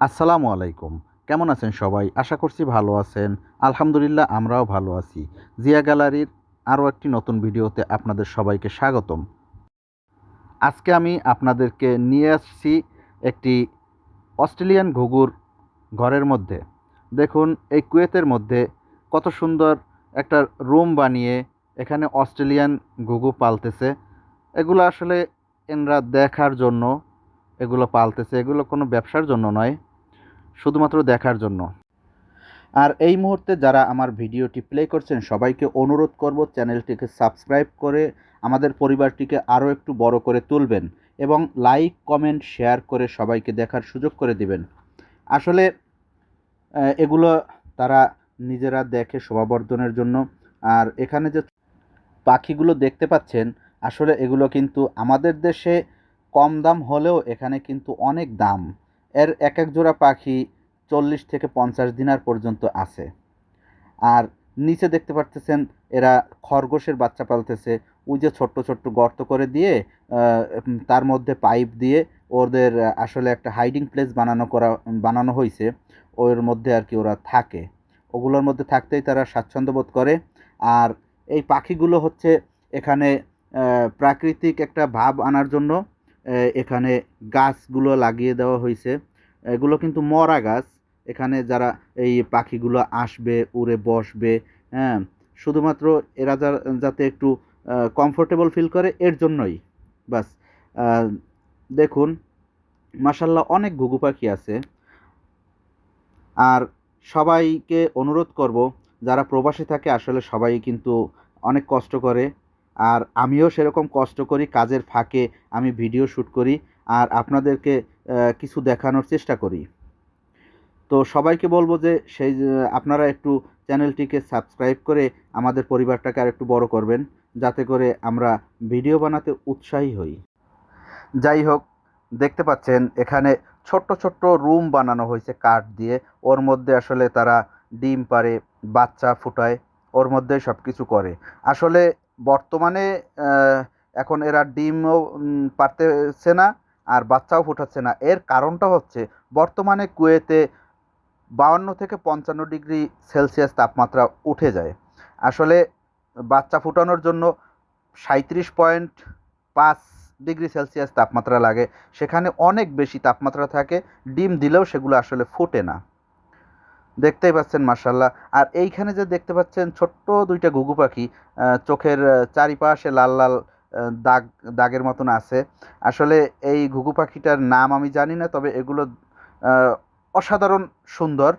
আসসালামু আলাইকুম। কেমন আছেন সবাই? আশা করছি ভালো আছেন। আলহামদুলিল্লাহ, আমরাও ভালো আছি। জিয়া গ্যালারির আরও একটি নতুন ভিডিওতে আপনাদের সবাইকে স্বাগতম। আজকে আমি আপনাদেরকে নিয়ে আসছি একটি অস্ট্রেলিয়ান ঘুঘুর ঘরের মধ্যে। দেখুন, এই কুয়েতের মধ্যে কত সুন্দর একটা রুম বানিয়ে এখানে অস্ট্রেলিয়ান ঘুঘু পালতেছে। এগুলো আসলে এনরা দেখার জন্য এগুলো পালতেছে। এগুলো কোনো ব্যবসার জন্য নয়। শুধুমাত্র দেখার জন্য। আর এই মুহূর্তে যারা আমার ভিডিওটি প্লে করছেন, সবাইকে অনুরোধ করব চ্যানেলটিকে সাবস্ক্রাইব করে আমাদের পরিবারটিকে আরও একটু বড় করে তুলবেন এবং লাইক কমেন্ট শেয়ার করে সবাইকে দেখার সুযোগ করে দিবেন। আসলে এগুলো তারা নিজেরা দেখে শোভাবর্ধনের জন্য। আর এখানে যে পাখিগুলো দেখতে পাচ্ছেন, আসলে এগুলো কিন্তু আমাদের দেশে কম দাম হলেও এখানে কিন্তু অনেক দাম। এর এক এক জোড়া পাখি চল্লিশ থেকে পঞ্চাশ দিনার পর্যন্ত আছে। আর নিচে দেখতে পারতেছেন এরা খরগোশের বাচ্চা পালতেছে। ওই যে ছোট্ট ছোট্ট গর্ত করে দিয়ে তার মধ্যে পাইপ দিয়ে ওদের আসলে একটা হাইডিং প্লেস বানানো করা, বানানো হয়েছে ওর মধ্যে আর কি ওরা থাকে। ওগুলোর মধ্যে থাকতেই তারা স্বাচ্ছন্দ্য বোধ করে। আর এই পাখিগুলো হচ্ছে এখানে প্রাকৃতিক একটা ভাব আনার জন্য এখানে গাছগুলো লাগিয়ে দেওয়া হয়েছে। এগুলো কিন্তু মরা গাছ। এখানে যারা এই পাখিগুলো আসবে, উড়ে বসবে হ্যাঁ শুধুমাত্র এরা যাতে একটু কমফোর্টেবল ফিল করে, এর জন্যই। বাস দেখুন মাসাল্লাহ অনেক ঘুঘু পাখি আছে। আর সবাইকে অনুরোধ করব, যারা প্রবাসী থাকে, আসলে সবাই কিন্তু অনেক কষ্ট করে। আর আমিও সেরকম কষ্ট করি, কাজের ফাঁকে আমি ভিডিও শ্যুট করি আর আপনাদেরকে কিছু দেখানোর চেষ্টা করি। তো সবাইকে বলব যে সেই, আপনারা একটু চ্যানেলটিকে সাবস্ক্রাইব করে আমাদের পরিবারটাকে আর একটু বড় করবেন, যাতে করে আমরা ভিডিও বানাতে উৎসাহী হই। যাই হোক, দেখতে পাচ্ছেন এখানে ছোট্ট ছোট্ট রুম বানানো হয়েছে কাঠ দিয়ে। ওর মধ্যে আসলে তারা ডিম পারে বাচ্চা ফুটায়, ওর মধ্যে সব কিছু করে। আসলে বর্তমানে এখন এরা ডিমও পারতেছে না আর বাচ্চাও ফোটাচ্ছে না। এর কারণটা হচ্ছে, বর্তমানে কুয়েতে বাউান্ন থেকে পঞ্চান্ন ডিগ্রি সেলসিয়াস তাপমাত্রা উঠে যায়। আসলে বাচ্চা ফুটানোর জন্য সাঁত্রিশ পয়েন্ট পাঁচ ডিগ্রি সেলসিয়াস তাপমাত্রা লাগে। সেখানে অনেক বেশি তাপমাত্রা থাকে, ডিম দিলেও সেগুলো আসলে ফোটে না। দেখতেই পাচ্ছেন মার্শাল্লাহ আর এইখানে যে দেখতে পাচ্ছেন, ছোট্ট দুইটা ঘুঘু পাখি চোখের চারিপাশে লাল লাল দাগ, দাগের মতন আছে। আসলে এই ঘুঘু পাখিটার নাম আমি জানি না, তবে এগুলো অসাধারণ সুন্দর।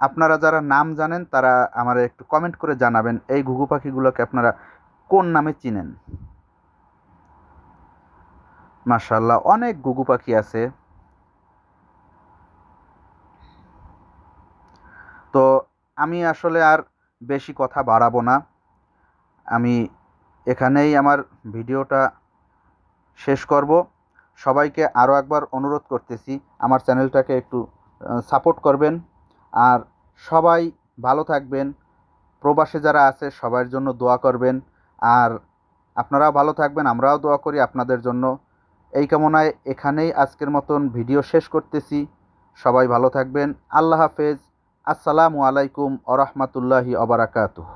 আপনারা যারা নাম জানেন, তারা আমার একটু কমেন্ট করে জানাবেন, এই ঘুঘু পাখিগুলোকে আপনারা কোন নামে চিনেন? মার্শাল্লাহ অনেক ঘুঘু পাখি আছে। তো আমি আসলে আর বেশি কথা বাড়াবো না। আমি এখানেই আমার ভিডিওটা শেষ করব। সবাইকে আরও একবার অনুরোধ করতেছি, আমার চ্যানেলটাকে একটু সাপোর্ট করবেন। আর সবাই ভালো থাকবেন, প্রবাসে যারা আছে সবার জন্য দোয়া করবেন। আর আপনারাও ভালো থাকবেন, আমরাও দোয়া করি আপনাদের জন্য। এই কামনায় এখানেই আজকের মতন ভিডিও শেষ করতেছি। সবাই ভালো থাকবেন, আল্লাহ হাফেজ। আসসালামু আলাইকুম আ রহমতুল্লাহি অবরাকাতুহ